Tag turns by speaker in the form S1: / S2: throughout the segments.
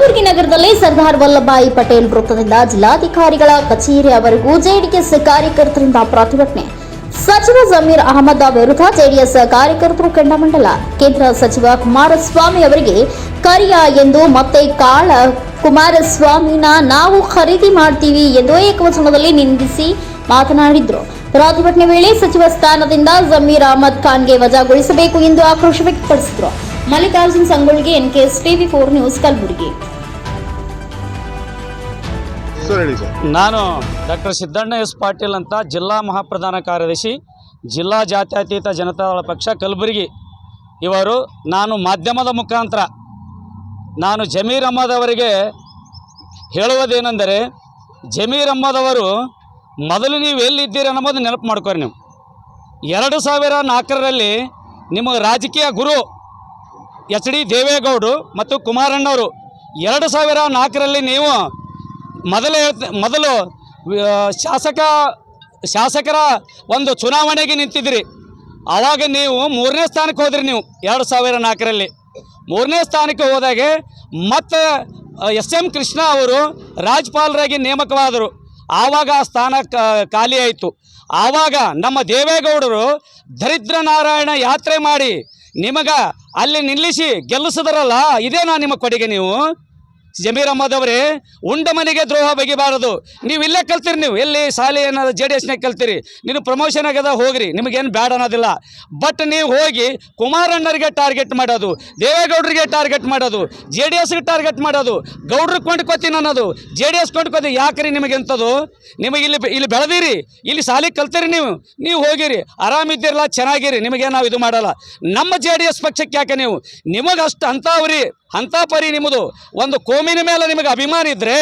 S1: ಕಲಬುರಗಿ ನಗರದಲ್ಲಿ ಸರ್ದಾರ್ ವಲ್ಲಭಾಯಿ ಪಟೇಲ್ ವೃತ್ತದಿಂದ ಜಿಲ್ಲಾಧಿಕಾರಿಗಳ ಕಚೇರಿಯವರೆಗೂ ಜೆಡಿಎಸ್ ಕಾರ್ಯಕರ್ತರಿಂದ ಪ್ರತಿಭಟನೆ. ಸಚಿವ ಜಮೀರ್ ಅಹಮದ್ ವಿರುದ್ಧ ಜೆಡಿಎಸ್ ಕಾರ್ಯಕರ್ತರು ಕೆಂಡಮಂಡಲ. ಕೇಂದ್ರ ಸಚಿವ ಕುಮಾರಸ್ವಾಮಿ ಅವರಿಗೆ ಕರಿಯ ಎಂದು ಮತ್ತೆ ಕಾಳ ಕುಮಾರಸ್ವಾಮಿನ ನಾವು ಖರೀದಿ ಮಾಡ್ತೀವಿ ಎಂದು ಏಕವಚನದಲ್ಲಿ ನಿಂದಿಸಿ ಮಾತನಾಡಿದ್ರು. ಪ್ರತಿಭಟನೆ ವೇಳೆ ಸಚಿವ ಸ್ಥಾನದಿಂದ ಜಮೀರ್ ಅಹಮದ್ ಖಾನ್ಗೆ ವಜಾಗೊಳಿಸಬೇಕು ಎಂದು ಆಕ್ರೋಶ ವ್ಯಕ್ತಪಡಿಸಿದರು. Mallikarjun ಸಂಗೊಳ್ಳಿಗೆ S TV four news Kalaburagi.
S2: Sir ಹೇಳಿ ಸರ್.
S3: ನಾನು ಡಾಕ್ಟರ್ ಸಿದ್ದಣ್ಣ ಎಸ್ ಪಾಟೀಲ್ ಅಂತ ಜಿಲ್ಲಾ ಮಹಾಪ್ರಧಾನ ಕಾರ್ಯದರ್ಶಿ ಜಿಲ್ಲಾ ಜಾತ್ಯತೀತ ಜನತಾದಳ ಪಕ್ಷ ಕಲಬುರಗಿ. ಇವರು ನಾನು ಮಾಧ್ಯಮದ ಮುಖಾಂತರ ನಾನು ಜಮೀರ್ ಅಹ್ಮದ್ ಅವರಿಗೆ ಹೇಳುವುದೇನೆಂದರೆ ಜಮೀರ್ ಅಹ್ಮದ್ ಅವರು ಮೊದಲು ನೀವು ಎಲ್ಲಿದ್ದೀರಿ ಅನ್ನೋದು ನೆನಪು ಮಾಡ್ಕೊರಿ ನೀವು. ಎರಡು ಸಾವಿರ ನಾಲ್ಕರಲ್ಲಿ ನಿಮಗೆ ರಾಜಕೀಯ ಗುರು ಎಚ್ ಡಿ ದೇವೇಗೌಡರು ಮತ್ತು ಕುಮಾರಣ್ಣವರು. ಎರಡು ಸಾವಿರ ನಾಲ್ಕರಲ್ಲಿ ನೀವು ಮೊದಲ ಮೊದಲು ಶಾಸಕ, ಶಾಸಕರ ಒಂದು ಚುನಾವಣೆಗೆ ನಿಂತಿದ್ರಿ. ಆವಾಗ ನೀವು ಮೂರನೇ ಸ್ಥಾನಕ್ಕೆ ಹೋದ್ರಿ ನೀವು, ಎರಡು ಸಾವಿರ ನಾಲ್ಕರಲ್ಲಿ. ಮೂರನೇ ಸ್ಥಾನಕ್ಕೆ ಹೋದಾಗೆ ಮತ್ತು ಎಸ್ ಎಂ ಕೃಷ್ಣ ಅವರು ರಾಜ್ಯಪಾಲರಾಗಿ ನೇಮಕವಾದರು. ಆವಾಗ ಆ ಸ್ಥಾನ ಖಾಲಿಯಾಯಿತು ಖಾಲಿ ಆವಾಗ ನಮ್ಮ ದೇವೇಗೌಡರು ದರಿದ್ರ ನಾರಾಯಣ ಯಾತ್ರೆ ಮಾಡಿ ನಿಮಗ ಅಲ್ಲಿ ನಿಲ್ಲಿಸಿ ಗೆಲ್ಲಿಸಿದ್ರಲ್ಲ ಇದೇನಾ ನಿಮ್ಮ ಕೊಡುಗೆ ನೀವು? ಜಮೀರ್ ಅಹಮದ್ ಅವರೇ, ಉಂಡ ಮನೆಗೆ ದ್ರೋಹ ಬಗೆಬಾರದು. ನೀವು ಇಲ್ಲೇ ಕಲ್ತೀರಿ ನೀವು. ಎಲ್ಲಿ ಶಾಲೆ ಏನಾದ್ರು ಜೆ ಡಿ ಎಸ್ನಾಗ ಕಲ್ತೀರಿ. ನೀನು ಪ್ರಮೋಷನ್ ಆಗ್ಯದ ಹೋಗ್ರಿ. ನಿಮಗೇನು ಬ್ಯಾಡ ಅನ್ನೋದಿಲ್ಲ. ಬಟ್ ನೀವು ಹೋಗಿ ಕುಮಾರಣ್ಣರಿಗೆ ಟಾರ್ಗೆಟ್ ಮಾಡೋದು, ದೇವೇಗೌಡರಿಗೆ ಟಾರ್ಗೆಟ್ ಮಾಡೋದು ಜೆ ಡಿ ಎಸ್ಗೆ ಟಾರ್ಗೆಟ್ ಮಾಡೋದು ಗೌಡ್ರಿಗೆ ಕೊಂಡ್ಕೊತೀನಿ ಅನ್ನೋದು ಜೆ ಡಿ ಎಸ್ ಕೊಂಡ್ಕೊತಿ ಯಾಕ್ರಿ ನಿಮಗೆ ಎಂಥದ್ದು ನಿಮಗೆ ಇಲ್ಲಿ ಇಲ್ಲಿ ಬೆಳೆದಿರಿ. ಇಲ್ಲಿ ಶಾಲೆ ಕಲ್ತೀರಿ ನೀವು. ನೀವು ಹೋಗಿರಿ. ಆರಾಮಿದ್ದಿರಲ್ಲ, ಚೆನ್ನಾಗಿರಿ. ನಿಮಗೆ ನಾವು ಇದು ಮಾಡಲ್ಲ. ನಮ್ಮ ಜೆ ಡಿ ಎಸ್ ಪಕ್ಷಕ್ಕೆ ಯಾಕೆ ನೀವು? ನಿಮಗೆ ಅಷ್ಟು ಅಂಥವ್ರಿ. ಅಂಥ ಪರಿ ನಿಮ್ಮದು. ಒಂದು ಕೋಮಿನ ಮೇಲೆ ನಿಮಗೆ ಅಭಿಮಾನ ಇದ್ದರೆ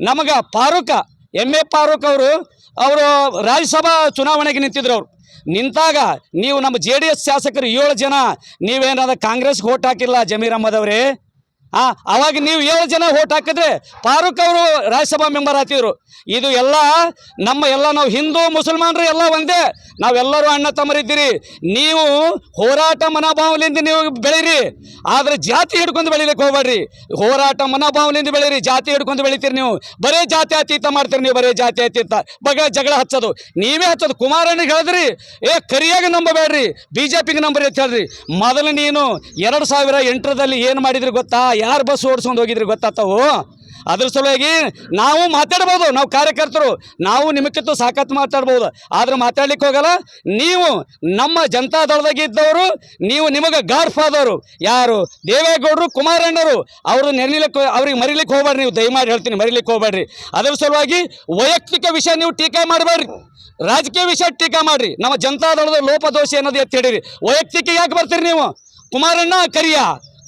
S3: ನಮಗೆ ಫಾರೂಕ ಎಂ ಎ ಫಾರೂಕ್ ಅವರು ಅವರು ರಾಜ್ಯಸಭಾ ಚುನಾವಣೆಗೆ ನಿಂತಿದ್ರು ಅವರು. ನಿಂತಾಗ ನೀವು ನಮ್ಮ ಜೆ ಡಿ ಎಸ್ ಶಾಸಕರು ಏಳು ಜನ ನೀವೇನಾದ ಕಾಂಗ್ರೆಸ್ಗೆ ಓಟ್ ಹಾಕಿಲ್ಲ ಜಮೀರ್ ಅಹಮದ್ ಅವರೇ? ಆ, ಅವಾಗ ನೀವು ಏಳು ಜನ ಓಟ್ ಹಾಕಿದ್ರೆ ಫಾರೂಕ್ ಅವರು ರಾಜ್ಯಸಭಾ ಮೆಂಬರ್ ಆಗ್ತಿದ್ರು. ಇದು ಎಲ್ಲ ನಮ್ಮ ಎಲ್ಲ ನಾವು ಹಿಂದೂ ಮುಸಲ್ಮಾನರು ಎಲ್ಲ ಒಂದೇ. ನಾವೆಲ್ಲರೂ ಅಣ್ಣ ತಮ್ಮರಿದ್ದೀರಿ. ನೀವು ಹೋರಾಟ ಮನೋಭಾವದಿಂದ ನೀವು ಬೆಳೀರಿ. ಆದರೆ ಜಾತಿ ಹಿಡ್ಕೊಂಡು ಬೆಳಿಲಿಕ್ಕೆ ಹೋಗ್ಬೇಡ್ರಿ. ಹೋರಾಟ ಮನೋಭಾವದಿಂದ ಬೆಳೀರಿ, ಜಾತಿ ಹಿಡ್ಕೊಂಡು ಬೆಳಿತೀರಿ ನೀವು. ಬರೇ ಜಾತಿ ಅತೀತ ಮಾಡ್ತೀರಿ ನೀವು, ಬರೇ ಜಾತಿ ಅತೀತ. ಬಗ ಜಗಳ ಹಚ್ಚೋದು. ನೀವೇ ಹಚ್ಚೋದು. ಕುಮಾರಣ್ಣಿಗೆ ಹೇಳಿದ್ರಿ, ಏ, ಕರಿಯಾಗಿ ನಂಬಬೇಡ್ರಿ. ಬಿ ಜೆ ಪಿಗೆ ನಂಬರಿ ಅಂತ ಹೇಳ್ರಿ ಮೊದಲು ನೀನು ಎರಡು ಸಾವಿರ ಎಂಟರದಲ್ಲಿ ಏನು ಮಾಡಿದ್ರಿ ಗೊತ್ತಾ? ಯಾರು ಬಸ್ ಓಡಿಸ್ಕೊಂಡು ಹೋಗಿದ್ರಿ ಗೊತ್ತಾಗ್ತಾವೆ ಅದ್ರ ಸಲುವಾಗಿ ನಾವು ಮಾತಾಡ್ಬೋದು, ನಾವು ಕಾರ್ಯಕರ್ತರು. ನಾವು ನಿಮಕ್ಕಿಂತ ಸಾಕತ್ತು ಮಾತಾಡ್ಬೋದು. ಆದ್ರೆ ಮಾತಾಡ್ಲಿಕ್ಕೆ ಹೋಗಲ್ಲ. ನೀವು ನಮ್ಮ ಜನತಾದಳದಾಗ ಇದ್ದವರು, ನೀವು ನಿಮಗೆ ಗಾಡ್ ಫಾದರು ಯಾರು? ದೇವೇಗೌಡರು, ಕುಮಾರಣ್ಣರು. ಅವರು ನೆರಲಿಕ್ಕೆ ಅವ್ರಿಗೆ ಮರಿಲಿಕ್ಕೆ ಹೋಗ್ಬೇಡ್ರಿ ನೀವು. ದಯಮಾಡಿ ಹೇಳ್ತೀನಿ, ಮರಿಲಿಕ್ಕೆ ಹೋಗ್ಬೇಡ್ರಿ. ಅದ್ರ ಸಲುವಾಗಿ ವೈಯಕ್ತಿಕ ವಿಷಯ ನೀವು ಟೀಕೆ ಮಾಡಬೇಡ್ರಿ. ರಾಜಕೀಯ ವಿಷಯ ಟೀಕೆ ಮಾಡ್ರಿ. ನಮ್ಮ ಜನತಾದಳದ ಲೋಪದೋಷ ಅನ್ನೋದು ಎತ್ತಿ ವೈಯಕ್ತಿಕ ಯಾಕೆ ಬರ್ತೀರಿ ನೀವು? ಕುಮಾರಣ್ಣ ಕರಿಯ.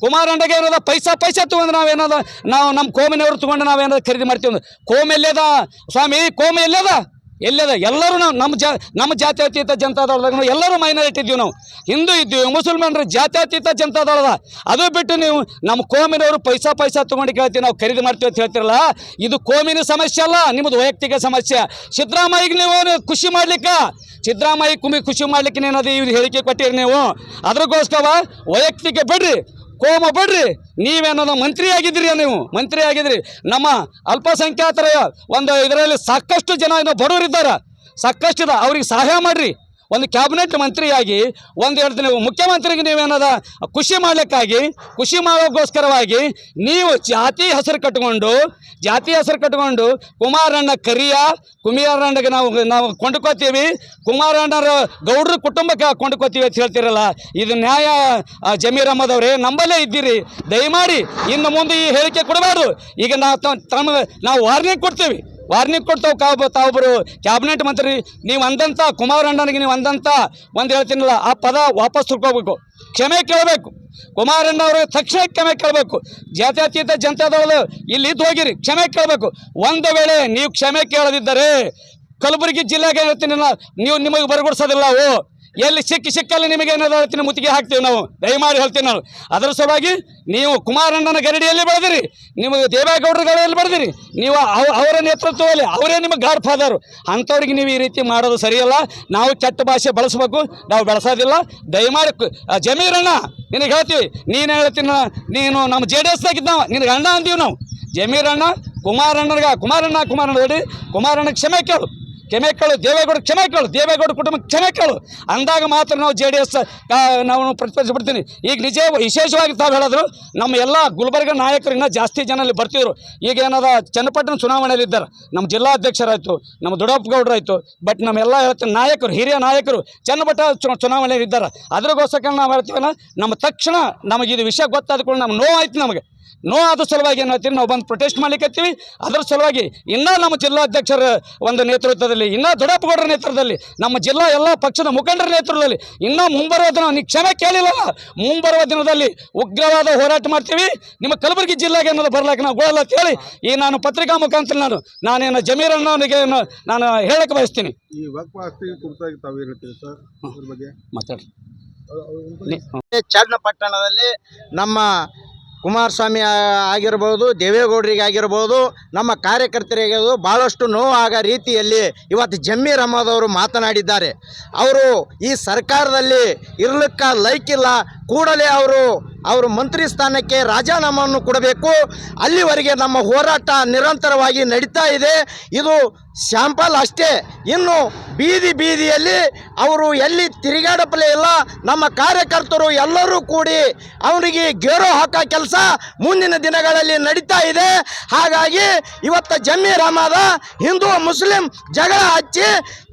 S3: ಕುಮಾರಣ್ಣಗೆ ಏನದ ಪೈಸಾ ಪೈಸಾ ತೊಗೊಂಡು ನಾವೇನದ, ನಾವು ನಮ್ಮ ಕೋಮಿನವ್ರು ತೊಗೊಂಡು ನಾವೇನದ ಖರೀದಿ ಮಾಡ್ತೀವಿ ಅಂದ್ರೆ. ಕೋಮ ಎಲ್ಲೇದ ಸ್ವಾಮಿ, ಕೋಮ ಎಲ್ಲೇದ ಎಲ್ಲದ ಎಲ್ಲರೂ ನಾವು, ನಮ್ಮ ಜಾ, ನಮ್ಮ ಜಾತ್ಯತೀತ ಜನತಾದಳದಾಗ ಎಲ್ಲರೂ ಮೈನಾರಿಟಿ ಇದ್ದೀವಿ ನಾವು. ಹಿಂದೂ ಇದ್ದೀವಿ, ಮುಸಲ್ಮಾನರು ಜಾತ್ಯತೀತ ಜನತಾದಳದ. ಅದು ಬಿಟ್ಟು ನೀವು ನಮ್ಮ ಕೋಮಿನವರು ಪೈಸಾ ಪೈಸಾ ತೊಗೊಂಡು ಕೇಳ್ತೀವಿ, ನಾವು ಖರೀದಿ ಮಾಡ್ತೀವಿ ಅಂತ ಹೇಳ್ತಿರಲ್ಲ, ಇದು ಕೋಮಿನ ಸಮಸ್ಯೆ ಅಲ್ಲ, ನಿಮ್ಮದು ವೈಯಕ್ತಿಕ ಸಮಸ್ಯೆ. ಸಿದ್ದರಾಮಯ್ಯಗೆ ನೀವು ಖುಷಿ ಮಾಡ್ಲಿಕ್ಕೆ? ಸಿದ್ದರಾಮಯ್ಯ ಕುಮಿ ಖುಷಿ ಮಾಡ್ಲಿಕ್ಕೆ ಏನದು ಇವ್ರು ಹೇಳಿಕೆ ಕೊಟ್ಟಿರಿ ನೀವು. ಅದ್ರಗೋಸ್ಕರ ವೈಯಕ್ತಿಕ ಬಿಡ್ರಿ. ಕೋಮ ಬಿಡ್ರಿ ನೀವೇನೋ ಮಂತ್ರಿ ಆಗಿದ್ರಿ ನೀವು. ಮಂತ್ರಿ ಆಗಿದ್ರಿ ನಮ್ಮ ಅಲ್ಪಸಂಖ್ಯಾತರ ಒಂದು ಇದರಲ್ಲಿ ಸಾಕಷ್ಟು ಜನ ಏನೋ ಬಡವರಿದ್ದಾರೆ. ಸಾಕಷ್ಟು ಇದೆ ಅವ್ರಿಗೆ ಸಹಾಯ ಮಾಡಿರಿ. ಒಂದು ಕ್ಯಾಬಿನೆಟ್ ಮಂತ್ರಿಯಾಗಿ ಒಂದು ಎರಡು ನೀವು ಮುಖ್ಯಮಂತ್ರಿಗೆ ನೀವೇನದ ಖುಷಿ ಮಾಡಲಿಕ್ಕಾಗಿ, ಖುಷಿ ಮಾಡೋಕ್ಕೋಸ್ಕರವಾಗಿ ನೀವು ಜಾತಿ ಹೆಸರು ಕಟ್ಕೊಂಡು, ಜಾತಿ ಹೆಸರು ಕಟ್ಕೊಂಡು ಕುಮಾರಣ್ಣ ಕರಿಯ, ಕುಮಾರಣ್ಣಗೆ ನಾವು ನಾವು ಕೊಂಡ್ಕೋತೀವಿ. ಕುಮಾರಣ್ಣರ ಗೌಡ್ರ ಕುಟುಂಬಕ್ಕೆ ಕೊಂಡ್ಕೋತೀವಿ ಅಂತ ಹೇಳ್ತಿರಲ್ಲ. ಇದು ನ್ಯಾಯ ಜಮೀರ್ ಅವರೇ, ನಂಬಲ್ಲೇ ಇದ್ದೀರಿ. ದಯಮಾಡಿ ಇನ್ನು ಮುಂದೆ ಈ ಹೇಳಿಕೆ ಕೊಡಬಾರ್ದು. ಈಗ ನಾವು ತಮ್ಮ, ನಾವು ವಾರ್ನಿಂಗ್ ಕೊಡ್ತೀವಿ. ವಾರ್ನಿಂಗ್ ಕೊಡ್ತಾವೆ ಕಾವು ತಾವೊಬ್ಬರು ಕ್ಯಾಬಿನೆಟ್ ಮಂತ್ರಿ, ನೀವು ಅಂದಂಥ ಕುಮಾರಣ್ಣನಿಗೆ ನೀವು ಅಂದಂಥ ಒಂದು ಹೇಳ್ತೀನಲ್ಲ, ಆ ಪದ ವಾಪಸ್ ತಿಳ್ಕೋಬೇಕು ಕ್ಷಮೆ ಕೇಳಬೇಕು. ಕುಮಾರಣ್ಣ ಅವರು ತಕ್ಷಣ ಕ್ಷಮೆ ಕೇಳಬೇಕು. ಜಾತ್ಯತೀತ ಜನತಾದವರು ಇಲ್ಲಿ ಇದ್ದು ಹೋಗಿರಿ, ಕ್ಷಮೆ ಕೇಳಬೇಕು. ಒಂದು ವೇಳೆ ನೀವು ಕ್ಷಮೆ ಕೇಳದಿದ್ದರೆ, ಕಲಬುರಗಿ ಜಿಲ್ಲೆಗೆ ಹೇಳ್ತೀನಿ ನೀವು ನಿಮಗೆ ಬರಗೊಡಿಸೋದಿಲ್ಲ ಅವು. ಎಲ್ಲಿ ಸಿಕ್ಕಿ ಸಿಕ್ಕಲ್ಲಿ ನಿಮಗೆ ಏನಾದ್ರು ಹೇಳ್ತೀನಿ, ಮುತ್ತಿಗೆ ಹಾಕ್ತೀವಿ ನಾವು. ದಯಮಾಡಿ ಹೇಳ್ತೀನಿ ನಾವು ಅದರ ಸಲುವಾಗಿ ನೀವು ಕುಮಾರಣ್ಣನ ಗರಡಿಯಲ್ಲಿ ಬೆಳೆದಿರಿ ನಿಮಗೆ ದೇವೇಗೌಡರ ಗರಡಿಯಲ್ಲಿ ಬೆಳೆದಿರಿ, ನೀವು ಅವ, ಅವರ ನೇತೃತ್ವದಲ್ಲಿ, ಅವರೇ ನಿಮಗೆ ಗಾಡ್ ಫಾದರು. ಅಂಥವ್ರಿಗೆ ನೀವು ಈ ರೀತಿ ಮಾಡೋದು ಸರಿಯಲ್ಲ. ನಾವು ಕೆಟ್ಟ ಭಾಷೆ ಬಳಸಬೇಕು, ನಾವು ಬೆಳೆಸೋದಿಲ್ಲ. ದಯಮಾಡಿ ಜಮೀರಣ್ಣ, ನಿನಗೆ ಹೇಳ್ತೀವಿ. ನೀನು ಹೇಳ್ತೀನಿ ನೀನು ನಮ್ಮ ಜೆ ಡಿ ಎಸ್ದಾಗಿದ್ದಾವ ನಿನಗೆ ಅಣ್ಣ ಅಂದೀವಿ ನಾವು. ಜಮೀರಣ್ಣ ಕುಮಾರಣ್ಣಗ ಕುಮಾರಣ್ಣ ಕುಮಾರಣ್ಣ, ಹೇಳಿ, ಕುಮಾರಣ್ಣ ಕ್ಷಮೆ ಕೇಳು. ಕ್ಷಮೆ ಕೇಳು, ದೇವೇಗೌಡ ಕ್ಷಮೆ ಕೇಳು, ದೇವೇಗೌಡ ಕುಟುಂಬಕ್ಕೆ ಕ್ಷಮೆ ಕೇಳು. ಅಂದಾಗ ಮಾತ್ರ ನಾವು ಜೆ ಡಿ ಎಸ್ ನಾವು ಪ್ರತಿಭಟಿಸ್ಬಿಡ್ತೀನಿ ಈಗ ನಿಜ, ವಿಶೇಷವಾಗಿ ತಾವು ಹೇಳಿದ್ರು, ನಮ್ಮ ಎಲ್ಲ ಗುಲ್ಬರ್ಗ ನಾಯಕರು ಇನ್ನೂ ಜಾಸ್ತಿ ಜನ ಅಲ್ಲಿ ಬರ್ತಿದ್ರು. ಈಗ ಏನದ ಚನ್ನಪಟ್ಟಣ ಚುನಾವಣೆಯಲ್ಲಿ ಇದ್ದಾರೆ. ನಮ್ಮ ಜಿಲ್ಲಾಧ್ಯಕ್ಷರಾಯಿತು ನಮ್ಮ ದೊಡ್ಡಪ್ಪಗೌಡರಾಯಿತು ಬಟ್ ನಮ್ಮೆಲ್ಲ ಹೇಳ್ತೀನಿ ನಾಯಕರು, ಹಿರಿಯ ನಾಯಕರು, ಚನ್ನಪಟ್ಟ ಚುನಾವಣೆಯಲ್ಲಿ ಇದ್ದಾರೆ. ಅದ್ರಗೋಸ್ಕರ ನಾವು ಹೇಳ್ತೀವಲ್ಲ, ನಮ್ಮ ತಕ್ಷಣ ನಮಗೆ ಇದು ವಿಷಯ ಗೊತ್ತಾದ ಕೂಡ ನಮ್ಗೆ ನೋವಾಯ್ತು ನಮಗೆ. ನೋವಾದ ಸಲುವಾಗಿ ಏನು ಹೇಳ್ತೀವಿ ನಾವು ಬಂದು ಪ್ರೊಟೆಸ್ಟ್ ಮಾಡ್ಲಿಕ್ಕತ್ತೀವಿ ಅದರ ಸಲುವಾಗಿ ಇನ್ನೂ ನಮ್ಮ ಜಿಲ್ಲಾಧ್ಯಕ್ಷರ ಒಂದು ನೇತೃತ್ವದಲ್ಲಿ ಇನ್ನೂ ದೊಡ್ಡಪ್ಪಗೌಡರ ನೇತೃತ್ವದಲ್ಲಿ ನಮ್ಮ ಜಿಲ್ಲಾ ಎಲ್ಲ ಪಕ್ಷದ ಮುಖಂಡರ ನೇತೃತ್ವದಲ್ಲಿ ಇನ್ನೂ ಮುಂಬರುವ ದಿನ ನೀವು ಕ್ಷಮೆ ಕೇಳಿಲ್ಲ ಮುಂಬರುವ ದಿನದಲ್ಲಿ ಉಗ್ರವಾದ ಹೋರಾಟ ಮಾಡ್ತೀವಿ. ನಿಮ್ಮ ಕಲಬುರಗಿ ಜಿಲ್ಲೆಗೆ ಅನ್ನೋದು ಬರ್ಲಾಕ ನಾವು ಗೋಳಲ್ಲ ಅಂತ ಹೇಳಿ ಈ ನಾನು ಪತ್ರಿಕಾ ಮುಖಾಂತರ ನಾನು ನಾನೇನು ಜಮೀರನ್ನವನಿಗೆ ನಾನು ಹೇಳಕ್ಕೆ ಬಯಸ್ತೀನಿ.
S2: ಅದ್ರ
S3: ಮಾತಾಡಿ
S4: ಚನ್ನಪಟ್ಟಣದಲ್ಲಿ ನಮ್ಮ ಕುಮಾರಸ್ವಾಮಿ ಆಗಿರ್ಬೋದು, ದೇವೇಗೌಡರಿಗೆ ಆಗಿರ್ಬೋದು, ನಮ್ಮ ಕಾರ್ಯಕರ್ತರಿಗೆ ಭಾಳಷ್ಟು ನೋವಾಗ ರೀತಿಯಲ್ಲಿ ಇವತ್ತು ಜಮೀರ್ ಅಹಮದ್ ಅವರು ಮಾತನಾಡಿದ್ದಾರೆ. ಅವರು ಈ ಸರ್ಕಾರದಲ್ಲಿ ಇರ್ಲಿಕ್ಕ ಲೈಕಿಲ್ಲ ಕೂಡಲೇ ಅವರು ಅವರು ಮಂತ್ರಿ ಸ್ಥಾನಕ್ಕೆ ರಾಜೀನಾಮೆಯನ್ನು ಕೊಡಬೇಕು. ಅಲ್ಲಿವರೆಗೆ ನಮ್ಮ ಹೋರಾಟ ನಿರಂತರವಾಗಿ ನಡೀತಾ ಇದೆ. ಇದು ಸ್ಯಾಂಪಲ್ ಅಷ್ಟೇ. ಇನ್ನು ಬೀದಿ ಬೀದಿಯಲ್ಲಿ ಅವರು ಎಲ್ಲಿ ತಿರುಗಾಡಪ್ಲೇ ಇಲ್ಲ, ನಮ್ಮ ಕಾರ್ಯಕರ್ತರು ಎಲ್ಲರೂ ಕೂಡಿ ಅವನಿಗೆ ಗೇರೋ ಹಾಕೋ ಕೆಲಸ ಮುಂದಿನ ದಿನಗಳಲ್ಲಿ ನಡೀತಾ ಇದೆ. ಹಾಗಾಗಿ ಇವತ್ತು ಜಮ್ಮಿ ಅಹಮದ ಹಿಂದೂ ಮುಸ್ಲಿಂ ಜಗಳ ಹಚ್ಚಿ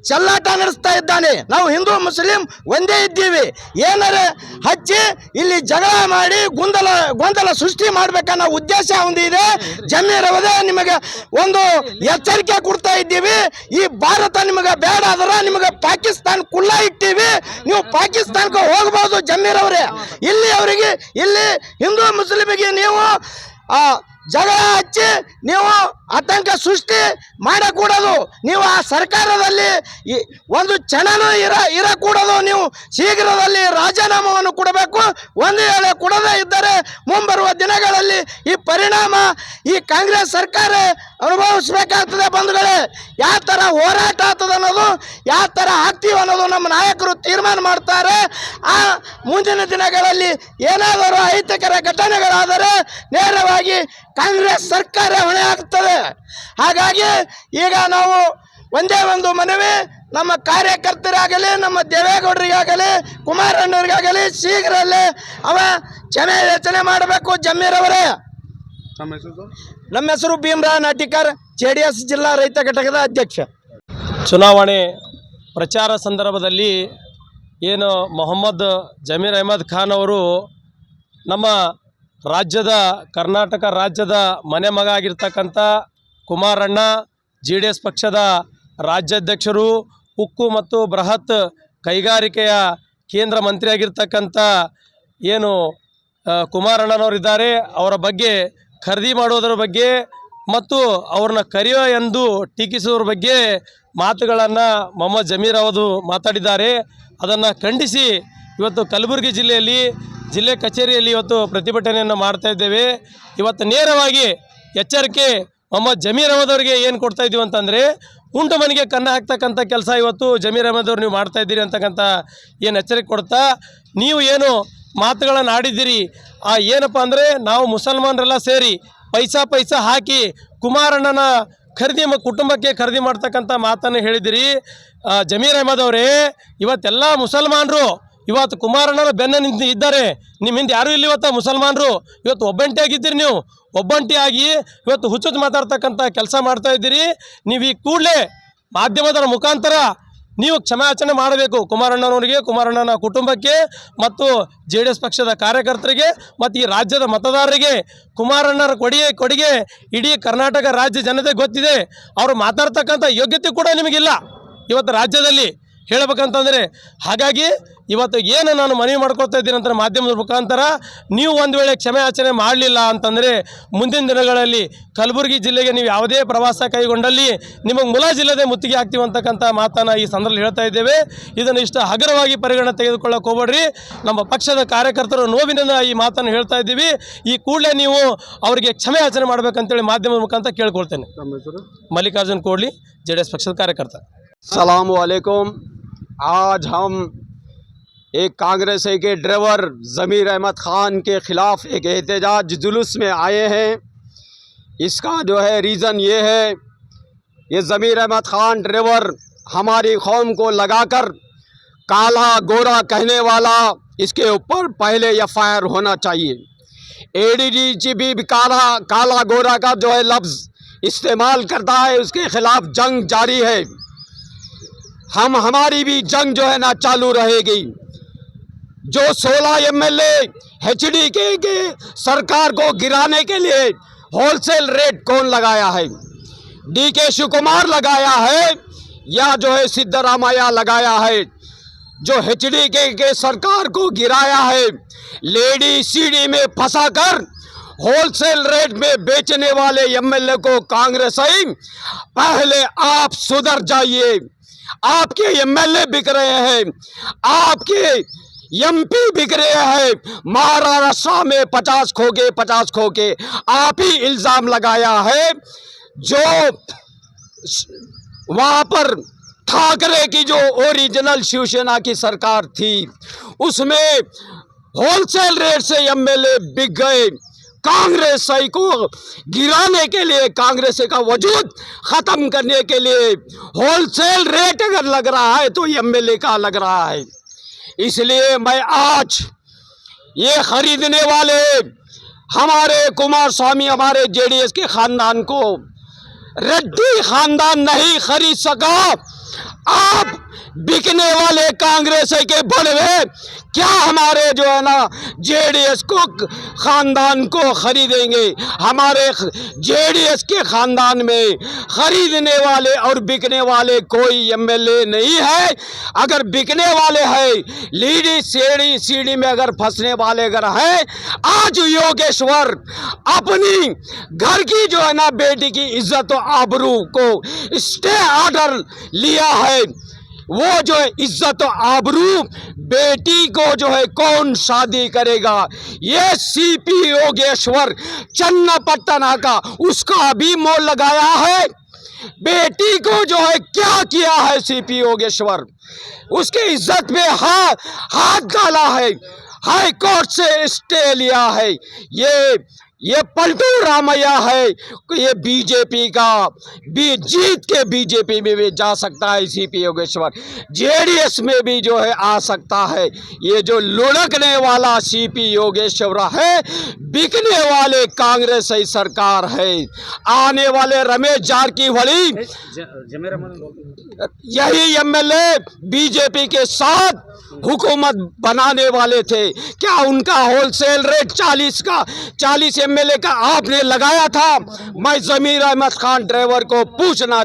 S4: ಚಲ್ಲಾಟ ನಡೆಸ್ತಾ ಇದ್ದಾನೆ. ನಾವು ಹಿಂದೂ ಮುಸ್ಲಿಂ ಒಂದೇ ಇದ್ದೀವಿ. ಏನಾರೆ ಹಚ್ಚಿ ಇಲ್ಲಿ ಜಗಳ ಮಾಡಿ ಗೊಂದಲ ಗೊಂದಲ ಸೃಷ್ಟಿ ಮಾಡ್ಬೇಕನ್ನೋ ಉದ್ದೇಶ ಹೊಂದಿದೆ ಜಮೀರ್ ರವದೇ ನಿಮಗೆ ಒಂದು ಎಚ್ಚರಿಕೆ ಕೊಡ್ತಾ ಇದ್ದೀವಿ. ಈ ಭಾರತ ನಿಮಗೆ ಬೇಡ ಅದರ ನಿಮಗೆ ಪಾಕಿಸ್ತಾನ ಕುಲ್ಲ ಇಟ್ಟಿವಿ. ನೀವು ಪಾಕಿಸ್ತಾನಕ್ಕೆ ಹೋಗಬಹುದು ಜಮೀರ್ ಅವರೇ. ಇಲ್ಲಿ ಅವರಿಗೆ, ಇಲ್ಲಿ ಹಿಂದೂ ಮುಸ್ಲಿಮಿಗೆ ನೀವು, ಆ ಜಗಳ ಹಚ್ಚಿ ನೀವು ಆತಂಕ ಸೃಷ್ಟಿ ಮಾಡಕೂಡದು. ನೀವು ಆ ಸರ್ಕಾರದಲ್ಲಿ ಒಂದು ಕ್ಷಣನೂ ಇರ, ಇರಕೂಡದು. ನೀವು ಶೀಘ್ರದಲ್ಲಿ ರಾಜೀನಾಮವನ್ನು ಕೊಡಬೇಕು. ಒಂದು ವೇಳೆ ಕೊಡದೇ ಇದ್ದರೆ ಮುಂಬರುವ ದಿನಗಳಲ್ಲಿ ಈ ಪರಿಣಾಮ ಈ ಕಾಂಗ್ರೆಸ್ ಸರ್ಕಾರ ಅನುಭವಿಸಬೇಕಾಗ್ತದೆ ಬಂಧುಗಳೇ. ಯಾವ ಥರ ಹೋರಾಟ ಆಗ್ತದೆ ಅನ್ನೋದು, ಯಾವ ಥರ ಆಗ್ತೀವಿ ಅನ್ನೋದು ನಮ್ಮ ನಾಯಕರು ತೀರ್ಮಾನ ಮಾಡ್ತಾರೆ. ಆ ಮುಂದಿನ ದಿನಗಳಲ್ಲಿ ಏನಾದರೂ ಅಹಿತಕರ ಘಟನೆಗಳಾದರೆ ನೇರವಾಗಿ ಕಾಂಗ್ರೆಸ್ ಸರ್ಕಾರ ಹೊಣೆ ಆಗ್ತದೆ. ಹಾಗಾಗಿ ಈಗ ನಾವು ಒಂದೇ ಒಂದು ಮನವಿ ನಮ್ಮ ಕಾರ್ಯಕರ್ತರಾಗಲಿ ನಮ್ಮ ದೇವೇಗೌಡರಿಗಾಗಲಿ ಕುಮಾರಣ್ಣವ್ರಿಗಾಗಲಿ ಶೀಘ್ರದಲ್ಲೇ ಅವ ಕ್ಷಮೆ ರಚನೆ ಮಾಡಬೇಕು ಜಮೀರವರೇ.
S2: ಅವರೇ
S4: ನಮ್ಮ ಹೆಸರು Bhimra Natikar J D S ಜಿಲ್ಲಾ ರೈತ ಘಟಕದ ಅಧ್ಯಕ್ಷ.
S5: ಚುನಾವಣೆ ಪ್ರಚಾರ ಸಂದರ್ಭದಲ್ಲಿ ಏನು ಮೊಹಮ್ಮದ್ ಜಮೀರ್ ಅಹಮದ್ ಖಾನ್ ಅವರು ನಮ್ಮ ರಾಜ್ಯದ, ಕರ್ನಾಟಕ ರಾಜ್ಯದ ಮನೆ ಮಗ ಆಗಿರ್ತಕ್ಕಂಥ ಕುಮಾರಣ್ಣ, ಜೆ ಡಿ ಎಸ್ ಪಕ್ಷದ ರಾಜ್ಯಾಧ್ಯಕ್ಷರು, ಉಕ್ಕು ಮತ್ತು ಬೃಹತ್ ಕೈಗಾರಿಕೆಯ ಕೇಂದ್ರ ಮಂತ್ರಿಯಾಗಿರ್ತಕ್ಕಂಥ ಏನು ಕುಮಾರಣ್ಣನವರಿದ್ದಾರೆ, ಅವರ ಬಗ್ಗೆ ಖರೀದಿ ಮಾಡೋದರ ಬಗ್ಗೆ ಮತ್ತು ಅವ್ರನ್ನ ಕರೆಯೋ ಎಂದು ಟೀಕಿಸುವ ಬಗ್ಗೆ ಮಾತುಗಳನ್ನು ಮೊಹಮ್ಮದ್ ಜಮೀರ್ ಅವರು ಮಾತಾಡಿದ್ದಾರೆ. ಅದನ್ನು ಖಂಡಿಸಿ ಇವತ್ತು ಕಲಬುರಗಿ ಜಿಲ್ಲೆಯಲ್ಲಿ ಜಿಲ್ಲೆ ಕಚೇರಿಯಲ್ಲಿ ಇವತ್ತು ಪ್ರತಿಭಟನೆಯನ್ನು ಮಾಡ್ತಾ ಇದ್ದೇವೆ. ಇವತ್ತು ನೇರವಾಗಿ ಎಚ್ಚರಿಕೆ ಮೊಹಮ್ಮದ್ ಜಮೀರ್ ಅಹಮದ್ ಅವರಿಗೆ ಏನು ಕೊಡ್ತಾ ಇದ್ದೀವಿ ಅಂತಂದರೆ, ಉಂಟು ಮನೆಗೆ ಕನ್ನ ಹಾಕ್ತಕ್ಕಂಥ ಕೆಲಸ ಇವತ್ತು ಜಮೀರ್ ಅಹಮದ್ ಅವ್ರು ನೀವು ಮಾಡ್ತಾ ಇದ್ದೀರಿ ಅಂತಕ್ಕಂಥ ಏನು ಎಚ್ಚರಿಕೆ ಕೊಡ್ತಾ, ನೀವು ಏನು ಮಾತುಗಳನ್ನು ಆಡಿದ್ದೀರಿ, ಆ ಏನಪ್ಪ ಅಂದರೆ ನಾವು ಮುಸಲ್ಮಾನರೆಲ್ಲ ಸೇರಿ ಪೈಸಾ ಪೈಸಾ ಹಾಕಿ ಕುಮಾರಣ್ಣನ ಖರೀದಿ ಕುಟುಂಬಕ್ಕೆ ಖರೀದಿ ಮಾಡ್ತಕ್ಕಂಥ ಮಾತನ್ನು ಹೇಳಿದಿರಿ ಜಮೀರ್ ಅಹಮದ್ ಅವರೇ, ಇವತ್ತೆಲ್ಲ ಮುಸಲ್ಮಾನರು ಇವತ್ತು ಕುಮಾರಣ್ಣನ ಬೆನ್ನ ನಿಂತು ಇದ್ದಾರೆ. ನಿಮ್ಮ ಹಿಂದೆ ಯಾರು ಇಲ್ಲಿ ಇವತ್ತು ಮುಸಲ್ಮಾನರು. ಇವತ್ತು ಒಬ್ಬಂಟಿಯಾಗಿದ್ದೀರಿ ನೀವು. ಒಬ್ಬಂಟಿಯಾಗಿ ಇವತ್ತು ಹುಚ್ಚುಚ್ಚು ಮಾತಾಡ್ತಕ್ಕಂಥ ಕೆಲಸ ಮಾಡ್ತಾ ಇದ್ದೀರಿ. ನೀವು ಈ ಕೂಡಲೇ ಮಾಧ್ಯಮದ ಮುಖಾಂತರ ನೀವು ಕ್ಷಮಾಯಾಚನೆ ಮಾಡಬೇಕು ಕುಮಾರಣ್ಣನವರಿಗೆ, ಕುಮಾರಣ್ಣನ ಕುಟುಂಬಕ್ಕೆ ಮತ್ತು ಜೆ ಡಿ ಎಸ್ ಪಕ್ಷದ ಕಾರ್ಯಕರ್ತರಿಗೆ ಮತ್ತು ಈ ರಾಜ್ಯದ ಮತದಾರರಿಗೆ. ಕುಮಾರಣ್ಣರ ಕೊಡುಗೆ ಕೊಡುಗೆ ಇಡೀ ಕರ್ನಾಟಕ ರಾಜ್ಯ ಜನತೆ ಗೊತ್ತಿದೆ. ಅವರು ಮಾತಾಡ್ತಕ್ಕಂಥ ಯೋಗ್ಯತೆ ಕೂಡ ನಿಮಗಿಲ್ಲ. ಇವತ್ತು ರಾಜ್ಯದಲ್ಲಿ ಹೇಳ್ಬೇಕಂತಂದರೆ ಹಾಗಾಗಿ ಇವತ್ತು ಏನು ನಾನು ಮನವಿ ಮಾಡ್ಕೊತಾ ಇದ್ದೀನಿ ಅಂತ ಮಾಧ್ಯಮದ ಮುಖಾಂತರ ನೀವು ಒಂದು ವೇಳೆ ಕ್ಷಮೆ ಆಚರಣೆ ಮಾಡಲಿಲ್ಲ ಅಂತಂದರೆ ಮುಂದಿನ ದಿನಗಳಲ್ಲಿ ಕಲಬುರಗಿ ಜಿಲ್ಲೆಗೆ ನೀವು ಯಾವುದೇ ಪ್ರವಾಸ ಕೈಗೊಂಡಲ್ಲಿ ನಿಮಗೆ ಮುಲಾಜಿಲ್ಲದೆ ಮುತ್ತಿಗೆ ಆಗ್ತೀವಿ ಅಂತಕ್ಕಂಥ ಮಾತನ್ನು ಈ ಸಂದರ್ಭದಲ್ಲಿ ಹೇಳ್ತಾ ಇದ್ದೇವೆ. ಇದನ್ನು ಇಷ್ಟು ಹಗುರವಾಗಿ ಪರಿಗಣನೆ ತೆಗೆದುಕೊಳ್ಳೋಕೆ ಹೋಗ್ಬೇಡ್ರಿ. ನಮ್ಮ ಪಕ್ಷದ ಕಾರ್ಯಕರ್ತರು ನೋವಿನಿಂದ ಈ ಮಾತನ್ನು ಹೇಳ್ತಾ ಇದ್ದೀವಿ. ಈ ಕೂಡಲೇ ನೀವು ಅವರಿಗೆ ಕ್ಷಮೆ ಆಚರಣೆ ಮಾಡಬೇಕಂತೇಳಿ ಮಾಧ್ಯಮದ ಮುಖಾಂತರ ಕೇಳ್ಕೊಳ್ತೇನೆ. Mallikarjun Kodli J D S ಪಕ್ಷದ ಕಾರ್ಯಕರ್ತ.
S6: السلام علیکم۔ آج ہم ایک کانگریس کے ڈرائیور ضمیر احمد خان کے خلاف ایک احتجاج جلوس میں آئے ہیں۔ اس کا جو ہے ریزن یہ ہے یہ ضمیر احمد خان ڈرائیور ہماری قوم کو لگا کر کالا گورا کہنے والا اس کے اوپر پہلے ایف آئی آر ہونا چاہیے۔ اے ڈی جی جی بھی کالا کالا گورا کا جو ہے لفظ استعمال کرتا ہے، اس کے خلاف جنگ جاری ہے۔ ہم ہماری بھی جنگ جو ہے نا چالو رہے گی۔ جو سولہ ایم ایل اے ہیچ ڈی کے سرکار کو گرانے کے لیے ہول سیل ریٹ کون لگایا ہے؟ ڈی کے شیو کمار لگایا ہے یا جو ہے سدھرامیہ لگایا ہے؟ جو ہیچ ڈی کے سرکار کو گرایا ہے، لیڈی سیڈی میں پھنسا کر ہول سیل ریٹ میں بیچنے والے ایم ایل اے کو کانگریس پہلے آپ سدھر جائیے۔ آپ کے ایم ایل اے بک رہے ہیں، آپ کے ایم پی بک رہے ہیں۔ مہاراشٹر میں پچاس کھو کے پچاس کھو کے آپ ہی الزام لگایا ہے۔ جو وہاں پر ٹھاکرے کی جو اوریجنل شیو سینا کی سرکار تھی، اس میں ہول سیل ریٹ سے ایم ایل اے بک گئے۔ کانگریس کو گرانے کے لیے کانگریس کا وجود ختم کرنے کے لیے ہول سیل ریٹ اگر لگ رہا ہے تو یہ ایم ایل اے کا لگ رہا ہے۔ اس لیے میں آج یہ خریدنے والے ہمارے کمار سوامی ہمارے جے ڈی ایس کے خاندان کو ریڈی خاندان نہیں خرید سکا۔ آپ بکنے والے کانگریس کے بڑھوے کیا ہمارے جو ہے نا جے ڈی ایس کو خاندان کو خریدیں گے؟ ہمارے جے ڈی ایس کے خاندان میں خریدنے والے اور بکنے والے کوئی ایم ایل اے نہیں ہے۔ اگر بکنے والے ہیں، لیڈی سیڑھی سیڑھی میں اگر پھنسنے والے اگر ہیں، آج یوگیشور اپنی گھر کی جو ہے نا بیٹی کی عزت و آبرو کو اسٹے آرڈر لیا ہے۔ وہ جو ہے عزت و آبرو بیٹی کو جو ہے کون شادی کرے گا؟ یہ سی پی یوگیشور چنا پتنا کا اس کا بھی مول لگایا ہے۔ بیٹی کو جو ہے کیا کیا ہے سی پی یوگیشور؟ اس کی عزت پہ ہاتھ ہاتھ ڈالا ہے۔ ہائی کورٹ سے اسٹے لیا ہے۔ یہ یہ پلٹو رامیہ
S3: ہے یہ
S6: بی جے پی کا بھی جیت کے بی جے پی میں بھی جا سکتا ہے سی پی یوگیشور۔ جے ڈی ایس میں بھی جو ہے آ سکتا ہے۔ یہ جو لڑکنے والا سی پی یوگیشور ہے بکنے والے کانگریس ہی سرکار ہے۔ آنے والے رمیش جار کی جی، جی، جی، مطلب۔ یہی ایم ایل اے بی جے پی کے ساتھ حکومت بنانے والے تھے۔ کیا ان کا ہول سیل ریٹ چالیس کا چالیس ایم ایل اے کا آپ نے
S2: لگایا تھا؟ میں ضمیر احمد خان ڈرائیور کو پوچھنا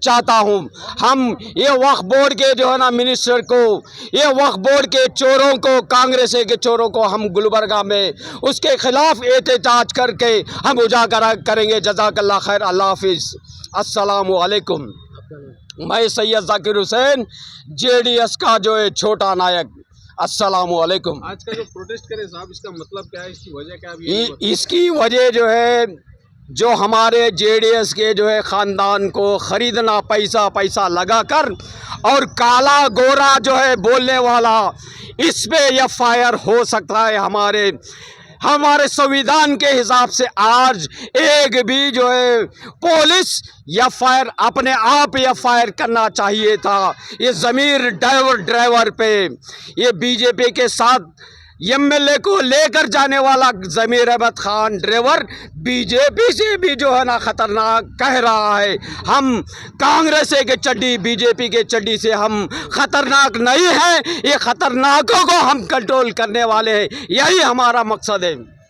S2: چاہتا ہوں۔ ہم یہ وقف بورڈ کے
S6: جو ہے نا منسٹر کو یہ وقف بورڈ کے چوروں کو، کانگریس کے چوروں کو ہم گلبرگہ میں اس کے خلاف احتجاج کر کے ہم اجاگر کریں گے۔ جزاک اللہ خیر، اللہ حافظ۔ السلام علیکم۔ میں سید ذاکر حسین جے ڈی ایس کا جو ہے چھوٹا نائک۔ السلام علیکم۔ آج کا جو پروٹیسٹ کرے صاحب اس کا مطلب کیا ہے؟ اس کی وجہ کیا ہے؟ اس کی وجہ جو ہے جو ہمارے جے ڈی ایس کے جو ہے خاندان کو خریدنا پیسہ پیسہ لگا کر اور کالا گورا جو ہے بولنے والا اس پہ ایف آئی آر ہو سکتا ہے ہمارے ہمارے سویدھان کے حساب سے آج ایک بھی جو ہے پولیس یا فائر اپنے آپ یا فائر کرنا چاہیے تھا۔ یہ ضمیر ڈرائیور ڈرائیور پہ، یہ بی جے پی کے ساتھ ایم ایل اے کو لے کر جانے والا ضمیر احمد خان ڈریور بی جے پی سے بھی جو ہے نا خطرناک کہہ رہا ہے۔ ہم کانگریس کے چڈی، بی جے پی کے چڈی سے ہم خطرناک نہیں ہیں، یہ خطرناکوں کو ہم کنٹرول کرنے والے ہیں۔ یہی ہمارا مقصد ہے۔